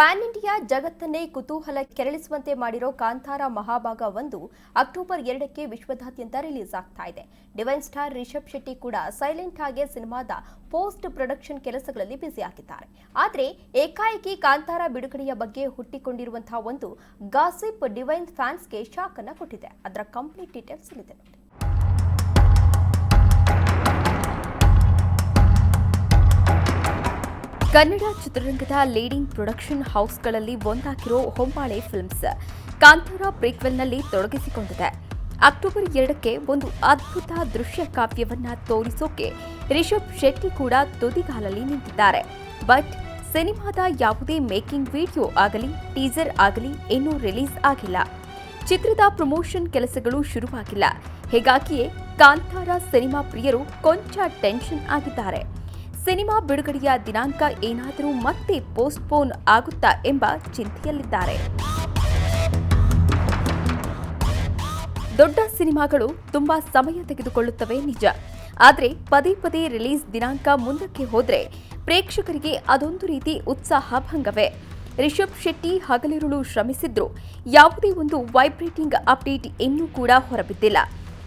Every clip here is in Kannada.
ಪ್ಯಾನ್ ಇಂಡಿಯಾ ಜಗತ್ತನ್ನೇ ಕುತೂಹಲ ಕೆರಳಿಸುವಂತೆ ಮಾಡಿರೋ ಕಾಂತಾರ ಮಹಾಭಾಗ ಒಂದು ಅಕ್ಟೋಬರ್ ಎರಡಕ್ಕೆ ವಿಶ್ವದಾದ್ಯಂತ ರಿಲೀಸ್ ಆಗ್ತಾ ಇದೆ. ಡಿವೈನ್ ಸ್ಟಾರ್ ರಿಷಬ್ ಶೆಟ್ಟಿ ಕೂಡ ಸೈಲೆಂಟ್ ಆಗಿ ಸಿನಿಮಾದ ಪೋಸ್ಟ್ ಪ್ರೊಡಕ್ಷನ್ ಕೆಲಸಗಳಲ್ಲಿ ಬ್ಯುಸಿ ಆಗಿದ್ದಾರೆ. ಆದರೆ ಏಕಾಏಕಿ ಕಾಂತಾರ ಬಿಡುಗಡೆಯ ಬಗ್ಗೆ ಹುಟ್ಟಿಕೊಂಡಿರುವಂತಹ ಒಂದು ಗಾಸಿಪ್ ಡಿವೈನ್ ಫ್ಯಾನ್ಸ್ಗೆ ಶಾಕ್ ಅನ್ನು ಕೊಟ್ಟಿದೆ. ಅದರ ಕಂಪ್ಲೀಟ್ ಡೀಟೇಲ್ಸ್ ಇಲ್ಲಿದೆ ನೋಡಿ. ಕನ್ನಡ ಚಿತ್ರರಂಗದ ಲೀಡಿಂಗ್ ಪ್ರೊಡಕ್ಷನ್ ಹೌಸ್ಗಳಲ್ಲಿ ಒಂದಾಗಿರೋ ಹೊಂಬಾಳೆ ಫಿಲ್ಮ್ಸ್ ಕಾಂತಾರ ಪ್ರೀಕ್ವೆಲ್ನಲ್ಲಿ ತೊಡಗಿಸಿಕೊಂಡಿದೆ. ಅಕ್ಟೋಬರ್ ಎರಡಕ್ಕೆ ಒಂದು ಅದ್ಭುತ ದೃಶ್ಯ ಕಾವ್ಯವನ್ನ ತೋರಿಸೋಕೆ ರಿಷಬ್ ಶೆಟ್ಟಿ ಕೂಡ ತುದಿಗಾಲಲ್ಲಿ ನಿಂತಿದ್ದಾರೆ. ಬಟ್ ಸಿನಿಮಾದ ಯಾವುದೇ ಮೇಕಿಂಗ್ ವಿಡಿಯೋ ಆಗಲಿ ಟೀಸರ್ ಆಗಲಿ ಇನ್ನೂ ರಿಲೀಸ್ ಆಗಿಲ್ಲ. ಚಿತ್ರದ ಪ್ರಮೋಷನ್ ಕೆಲಸಗಳು ಶುರುವಾಗಿಲ್ಲ. ಹೀಗಾಗಿಯೇ ಕಾಂತಾರ ಸಿನಿಮಾ ಪ್ರಿಯರು ಕೊಂಚ ಟೆನ್ಷನ್ ಆಗಿದ್ದಾರೆ. ಸಿನಿಮಾ ಬಿಡುಗಡೆಯ ದಿನಾಂಕ ಏನಾದರೂ ಮತ್ತೆ ಪೋಸ್ಟ್ಪೋನ್ ಆಗುತ್ತಾ ಎಂಬ ಚಿಂತೆಯಲ್ಲಿದ್ದಾರೆ. ದೊಡ್ಡ ಸಿನಿಮಾಗಳು ತುಂಬಾ ಸಮಯ ತೆಗೆದುಕೊಳ್ಳುತ್ತವೆ ನಿಜ. ಆದರೆ ಪದೇ ಪದೇ ರಿಲೀಸ್ ದಿನಾಂಕ ಮುಂದಕ್ಕೆ ಹೋದ್ರೆ ಪ್ರೇಕ್ಷಕರಿಗೆ ಅದೊಂದು ರೀತಿ ಉತ್ಸಾಹ ಭಂಗವೇ ರಿಷಬ್ ಶೆಟ್ಟಿ ಹಗಲಿರುಳು ಶ್ರಮಿಸಿದ್ರು. ಯಾವುದೇ ಒಂದು ವೈಬ್ರೇಟಿಂಗ್ ಅಪ್ಡೇಟ್ ಇನ್ನೂ ಕೂಡ ಹೊರಬಿದ್ದಿಲ್ಲ.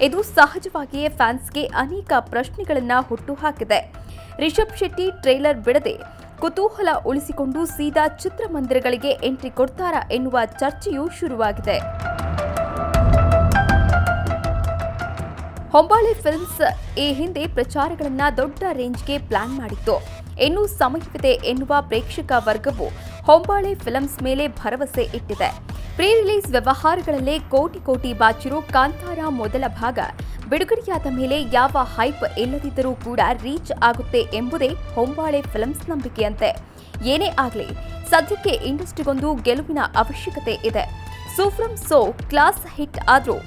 ಇದು ಸಹಜವಾಗಿಯೇ ಫ್ಯಾನ್ಸ್ಗೆ ಅನೇಕ ಪ್ರಶ್ನೆಗಳನ್ನ ಹುಟ್ಟುಹಾಕಿದೆ ರಿಷಬ್ ಶೆಟ್ಟಿ ಟ್ರೇಲರ್ ಬಿಡದೆ ಕುತೂಹಲ ಉಳಿಸಿಕೊಂಡು ಸೀದಾ ಚಿತ್ರಮಂದಿರಗಳಿಗೆ ಎಂಟ್ರಿ ಕೊಡ್ತಾರಾ ಎನ್ನುವ ಚರ್ಚೆಯೂ ಶುರುವಾಗಿದೆ. ಹೊಂಬಾಳೆ ಫಿಲ್ಮ್ಸ್ ಈ ಹಿಂದೆ ಪ್ರಚಾರಗಳನ್ನು ದೊಡ್ಡ ರೇಂಜ್ಗೆ ಪ್ಲಾನ್ ಮಾಡಿತ್ತು. ಇನ್ನೂ ಸಮಯವಿದೆ ಎನ್ನುವ ಪ್ರೇಕ್ಷಕ ವರ್ಗವು ಹೊಂಬಾಳೆ ಫಿಲಮ್ಸ್ ಮೇಲೆ ಭರವಸೆ ಇಟ್ಟಿದೆ. ಪ್ರೀ ರಿಲೀಸ್ ವ್ಯವಹಾರಗಳಲ್ಲೇ ಕೋಟಿ ಕೋಟಿ ಬಾಚಿರೋ ಕಾಂತಾರ ಮೊದಲ ಭಾಗ. ಬಿಡುಗಡೆಯಾದ ಮೇಲೆ ಯಾವ ಹೈಪ್ ಇಲ್ಲದಿದ್ದರೂ ಕೂಡ ರೀಚ್ ಆಗುತ್ತೆ ಎಂಬುದೇ ಹೊಂಬಾಳೆ ಫಿಲಮ್ಸ್ ನಂಬಿಕೆಯಂತೆ. ಏನೇ ಆಗಲಿ, ಸದ್ಯಕ್ಕೆ ಇಂಡಸ್ಟ್ರಿಗೊಂದು ಗೆಲುವಿನ ಅವಶ್ಯಕತೆ ಇದೆ. ಸೂಫ್ರಮ್ ಸೋ ಕ್ಲಾಸ್ ಹಿಟ್ ಆದರೂ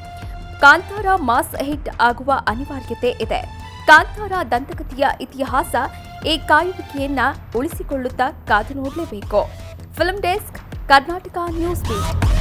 ಕಾಂತಾರ ಮಾಸ್ ಹಿಟ್ ಆಗುವ ಅನಿವಾರ್ಯತೆ ಇದೆ. ಕಾಂತಾರ ದಂತಕಥೆಯ ಇತಿಹಾಸ ಈ ಕಾಯುವಿಕೆಯನ್ನ ಉಳಿಸಿಕೊಳ್ಳುತ್ತಾ ಕಾದು ನೋಡಲೇಬೇಕು. film desk Karnataka news beat